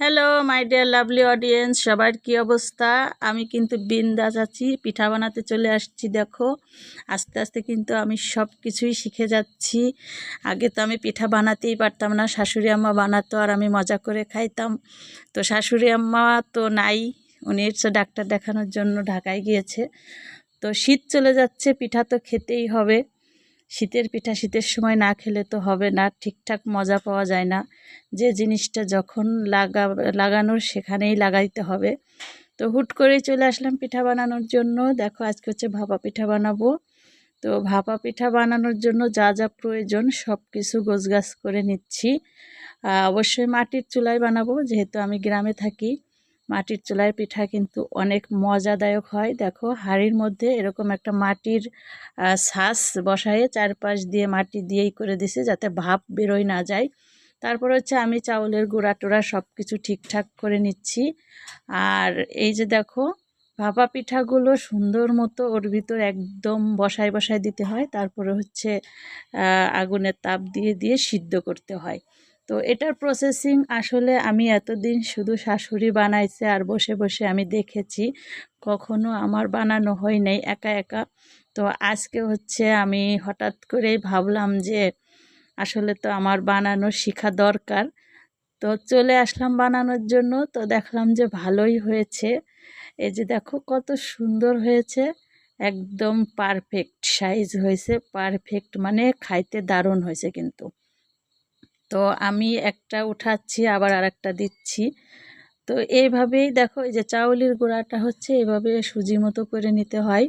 Hello my dear lovely audience সবার কি অবস্থা? আমি কিন্তু বিন্দাস আছি, পিঠা বানাতে চলে আসছি, দেখো। আস্তে আস্তে কিন্তু আমি সব কিছুই শিখে যাচ্ছি। আগে তো আমি পিঠা বানাতেই পারতাম না, শাশুড়ি আম্মা বানাতো আর আমি মজা করে খাইতাম। তো শাশুড়ি আম্মা তো নাই, উনি হচ্ছে ডাক্তার দেখানোর জন্য ঢাকায় গিয়েছে। তো শীত চলে যাচ্ছে, পিঠা তো খেতেই হবে। শীতের পিঠা শীতের সময় না খেলে তো হবে না, ঠিকঠাক মজা পাওয়া যায় না। যে জিনিসটা যখন লাগা, লাগানোর সেখানেই লাগাইতে হবে। তো হুট করেই চলে আসলাম পিঠা বানানোর জন্য। দেখো আজকে হচ্ছে ভাপা পিঠা বানাবো। তো ভাপা পিঠা বানানোর জন্য যা যা প্রয়োজন সব কিছু গোছগাছ করে নিচ্ছি। অবশ্যই মাটির চুলায় বানাবো, যেহেতু আমি গ্রামে থাকি। মাটির চুলায় পিঠা কিন্তু অনেক মজাদায়ক হয়। দেখো, হাঁড়ির মধ্যে এরকম একটা মাটির শ্বাস বসায়ে চারপাশ দিয়ে মাটি দিয়েই করে দিছে যাতে ভাপ বেরোয় না যায়। তারপর হচ্ছে আমি চাউলের গুঁড়া টোড়া সব কিছু ঠিকঠাক করে নিচ্ছি। আর এই যে দেখো, ভাপা পিঠাগুলো সুন্দর মতো ওর ভিতর একদম বসায় বসায় দিতে হয়। তারপরে হচ্ছে আগুনের তাপ দিয়ে দিয়ে সিদ্ধ করতে হয়। তো এটার প্রসেসিং আসলে আমি এতদিন শুধু শাশুড়ি বানাইছে আর বসে বসে আমি দেখেছি। কখনো আমার বানানো হয় নাই একা একা। তো আজকে হচ্ছে আমি হঠাৎ করেই ভাবলাম যে আসলে তো আমার বানানো শেখা দরকার। তো চলে আসলাম বানানোর জন্য। তো দেখলাম যে ভালোই হয়েছে। এই যে দেখো কত সুন্দর হয়েছে। একদম পারফেক্ট সাইজ হয়েছে। পারফেক্ট মানে খাইতে দারুণ হয়েছে কিন্তু। তো আমি একটা উঠাচ্ছি, আবার আর একটা দিচ্ছি। তো এইভাবেই দেখো, এই যে চাউলের গুঁড়াটা হচ্ছে, এভাবে সুজি মতো করে নিতে হয়।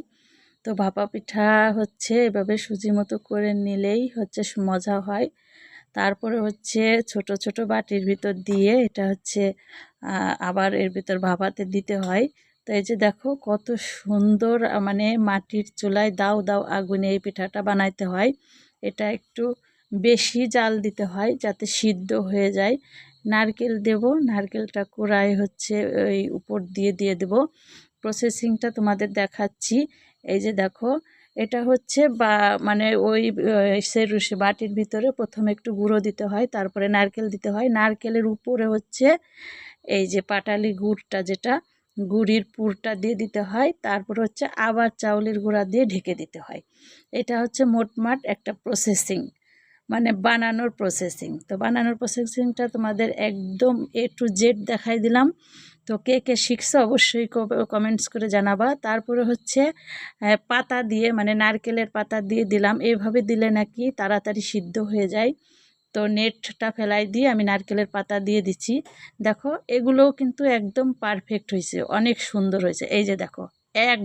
তো ভাপা পিঠা হচ্ছে, এভাবে সুজি মতো করে নিলেই হচ্ছে মজা হয়। তারপরে হচ্ছে ছোট ছোট বাটির ভিতর দিয়ে, এটা হচ্ছে আবার এর ভিতর ভাপাতে দিতে হয়। তো এই যে দেখো, কত সুন্দর মানে মাটির চুলায় দাও দাও আগুনে এই পিঠাটা বানাইতে হয়। এটা একটু বেশি জাল দিতে হয় যাতে সিদ্ধ হয়ে যায়। নারকেল দেব, নারকেলটা কোড়ায় হচ্ছে ওই উপর দিয়ে দিয়ে দেব। প্রসেসিংটা তোমাদের দেখাচ্ছি। এই যে দেখো, এটা হচ্ছে বা মানে ওই সেরুসে বাটির ভিতরে প্রথমে একটু গুঁড়ো দিতে হয়, তারপরে নারকেল দিতে হয়। নারকেলের উপরে হচ্ছে এই যে পাটালি গুড়টা যেটা, গুড়ির পুরটা দিয়ে দিতে হয়। তারপর হচ্ছে আবার চাউলের গুঁড়া দিয়ে ঢেকে দিতে হয়। এটা হচ্ছে মোটমাট একটা প্রসেসিং মানে বানানোর প্রসেসিং তো বানানোর প্রসেসিংটা তোমাদের একদম এ টু জেড দেখাই দিলাম। তো কে কে শিখছো অবশ্যই কমেন্টস করে জানাবা। তারপরে হচ্ছে পাতা দিয়ে মানে নারকেলের পাতা দিয়ে দিলাম। এইভাবে দিলে নাকি তাড়াতাড়ি সিদ্ধ হয়ে যায়। তো নেটটা ফেলাই দিয়ে আমি নারকেলের পাতা দিয়ে দিচ্ছি। দেখো, এগুলোও কিন্তু একদম পারফেক্ট হয়েছে। অনেক সুন্দর হয়েছে। এই যে দেখো এক